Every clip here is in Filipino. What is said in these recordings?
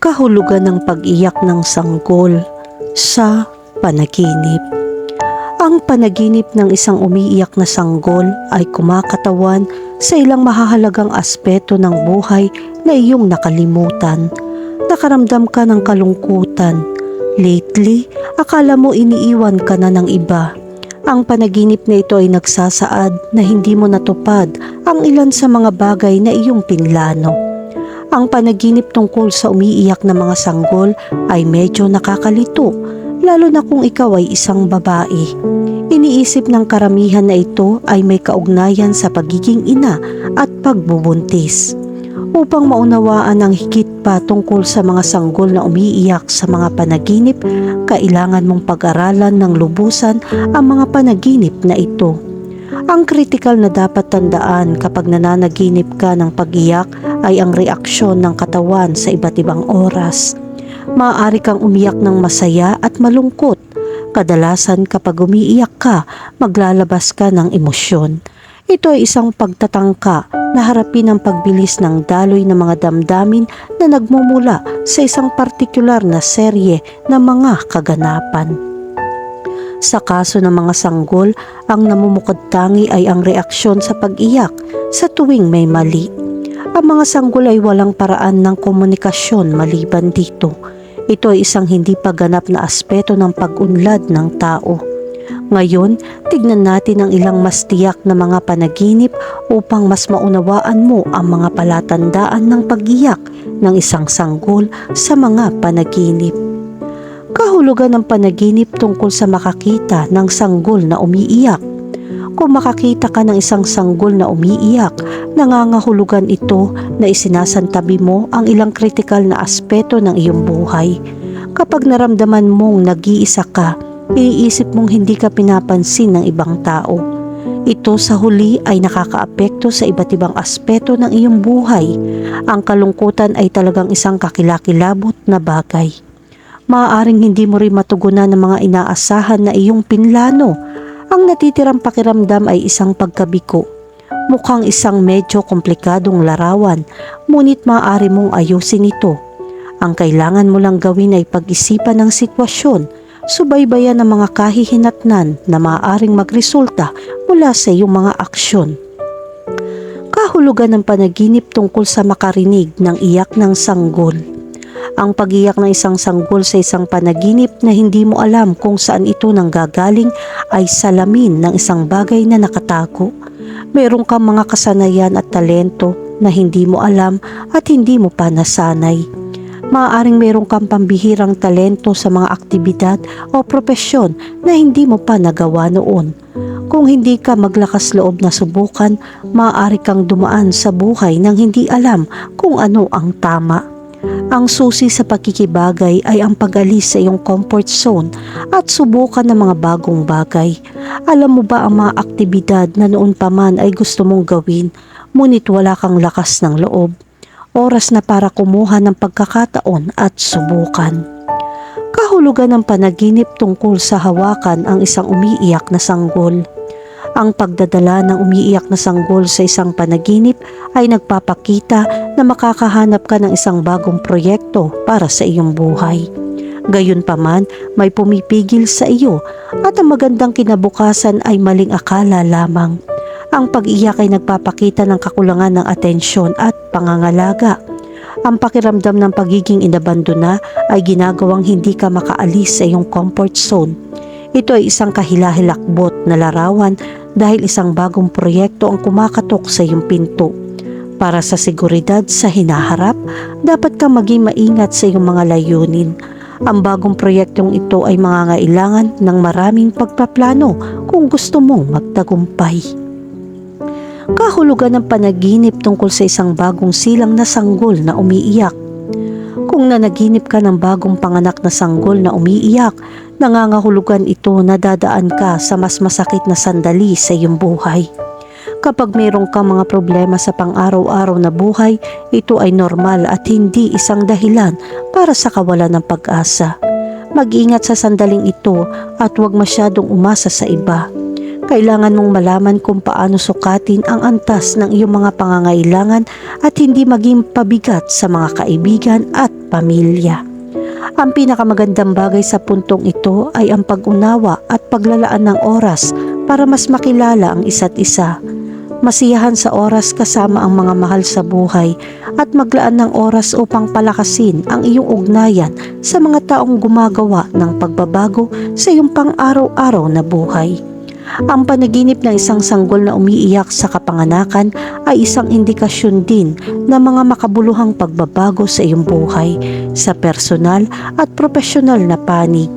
kahulugan ng pag-iyak ng sanggol sa panaginip. Ang panaginip ng isang umiiyak na sanggol ay kumakatawan sa ilang mahahalagang aspeto ng buhay na iyong nakalimutan. Nakaramdam ka ng kalungkutan. Lately, akala mo iniiwan ka na ng iba. Ang panaginip na ito ay nagsasaad na hindi mo natupad ang ilan sa mga bagay na iyong pinlano. Ang panaginip tungkol sa umiiyak na mga sanggol ay medyo nakakalito, lalo na kung ikaw ay isang babae. Iniisip ng karamihan na ito ay may kaugnayan sa pagiging ina at pagbubuntis. Upang maunawaan ang higit pa tungkol sa mga sanggol na umiiyak sa mga panaginip, kailangan mong pag-aralan ng lubusan ang mga panaginip na ito. Ang kritikal na dapat tandaan kapag nananaginip ka ng pag-iyak ay ang reaksyon ng katawan sa iba't ibang oras. Maaari kang umiyak ng masaya at malungkot. Kadalasan kapag umiiyak ka, maglalabas ka ng emosyon. Ito ay isang pagtatangka na harapin ang pagbilis ng daloy ng mga damdamin na nagmumula sa isang partikular na serye ng mga kaganapan. Sa kaso ng mga sanggol, ang namumukod tangi ay ang reaksyon sa pag-iyak sa tuwing may mali. Ang mga sanggol ay walang paraan ng komunikasyon maliban dito. Ito ay isang hindi paganap na aspeto ng pag-unlad ng tao. Ngayon, tignan natin ang ilang mas tiyak na mga panaginip upang mas maunawaan mo ang mga palatandaan ng pag-iyak ng isang sanggol sa mga panaginip. Kahulugan ng panaginip tungkol sa makakita ng sanggol na umiiyak. Kung makakita ka ng isang sanggol na umiiyak, nangangahulugan ito na isinasantabi mo ang ilang kritikal na aspeto ng iyong buhay. Kapag naramdaman mong nag-iisa ka, iniisip mong hindi ka pinapansin ng ibang tao. Ito sa huli ay nakakaapekto sa iba't ibang aspeto ng iyong buhay. Ang kalungkutan ay talagang isang kakilakilabot na bagay. Maaaring hindi mo rin matugunan ng mga inaasahan na iyong pinlano. Ang natitirang pakiramdam ay isang pagkabiko. Mukhang isang medyo komplikadong larawan, ngunit maaari mong ayusin ito. Ang kailangan mo lang gawin ay pag-isipan ng sitwasyon, subaybayan ng mga kahihinatnan na maaaring magresulta mula sa iyong mga aksyon. Kahulugan ng panaginip tungkol sa makarinig ng iyak ng sanggol. Ang pagiyak ng isang sanggol sa isang panaginip na hindi mo alam kung saan ito nanggagaling ay salamin ng isang bagay na nakatago. Meron kang mga kasanayan at talento na hindi mo alam at hindi mo pa nasanay. Maaaring meron kang pambihirang talento sa mga aktibidad o propesyon na hindi mo pa nagawa noon. Kung hindi ka maglakas loob na subukan, maaari kang dumaan sa buhay nang hindi alam kung ano ang tama. Ang susi sa pakikibagay ay ang pag-alis sa iyong comfort zone at subukan ng mga bagong bagay. Alam mo ba ang mga aktibidad na noon pa man ay gusto mong gawin, ngunit wala kang lakas ng loob? Oras na para kumuha ng pagkakataon at subukan. Kahulugan ng panaginip tungkol sa hawakan ang isang umiiyak na sanggol. Ang pagdadala ng umiiyak na sanggol sa isang panaginip ay nagpapakita na makakahanap ka ng isang bagong proyekto para sa iyong buhay. Gayunpaman, may pumipigil sa iyo at ang magandang kinabukasan ay maling akala lamang. Ang pag-iyak ay nagpapakita ng kakulangan ng atensyon at pangangalaga. Ang pakiramdam ng pagiging inabandona ay ginagawang hindi ka makaalis sa iyong comfort zone. Ito ay isang kahilahilakbot na larawan dahil isang bagong proyekto ang kumakatok sa iyong pinto. Para sa seguridad sa hinaharap, dapat kang maging maingat sa iyong mga layunin. Ang bagong proyektong ito ay mangangailangan ng maraming pagpaplano kung gusto mong magtagumpay. Kahulugan ng panaginip tungkol sa isang bagong silang na sanggol na umiiyak. Kung nanaginip ka ng bagong panganak na sanggol na umiiyak, nangangahulugan ito na dadaan ka sa mas masakit na sandali sa iyong buhay. Kapag mayroong kang mga problema sa pang-araw-araw na buhay, ito ay normal at hindi isang dahilan para sa kawalan ng pag-asa. Mag-ingat sa sandaling ito at huwag masyadong umasa sa iba. Kailangan mong malaman kung paano sukatin ang antas ng iyong mga pangangailangan at hindi maging pabigat sa mga kaibigan at pamilya. Ang pinakamagandang bagay sa puntong ito ay ang pag-unawa at paglalaan ng oras para mas makilala ang isa't isa. Masiyahan sa oras kasama ang mga mahal sa buhay at maglaan ng oras upang palakasin ang iyong ugnayan sa mga taong gumagawa ng pagbabago sa iyong pang-araw-araw na buhay. Ang panaginip ng isang sanggol na umiiyak sa kapanganakan ay isang indikasyon din ng mga makabuluhang pagbabago sa iyong buhay sa personal at profesional na panig.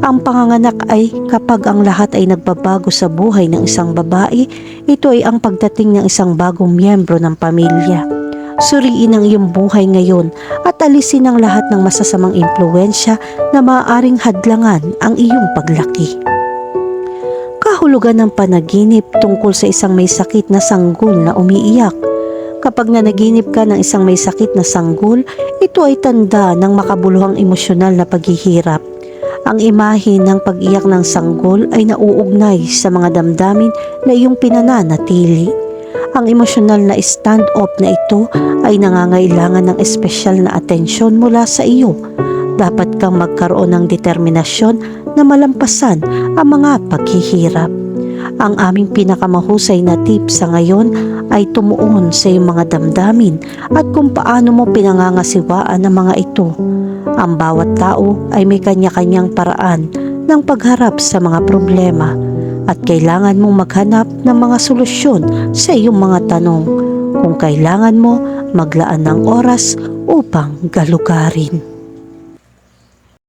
Ang panganganak ay kapag ang lahat ay nagbabago sa buhay ng isang babae, ito ay ang pagdating ng isang bagong miyembro ng pamilya. Suriin ang iyong buhay ngayon at alisin ang lahat ng masasamang impluensya na maaaring hadlangan ang iyong paglaki kahulugan ng panaginip tungkol sa isang may sakit na sanggol na umiiyak. Kapag nanaginip ka ng isang may sakit na sanggol, ito ay tanda ng makabuluhang emosyonal na paghihirap. Ang imahe ng pag-iyak ng sanggol ay nauugnay sa mga damdamin na iyong pinananatili. Ang emosyonal na stand-off na ito ay nangangailangan ng espesyal na atensyon mula sa iyo. Dapat kang magkaroon ng determinasyon na malampasan ang mga paghihirap. Ang aming pinakamahusay na tip sa ngayon ay tumuon sa iyong mga damdamin at kung paano mo pinangangasiwaan ang mga ito. Ang bawat tao ay may kanya-kanyang paraan ng pagharap sa mga problema at kailangan mong maghanap ng mga solusyon sa iyong mga tanong. Kung kailangan mo, maglaan ng oras upang galugarin.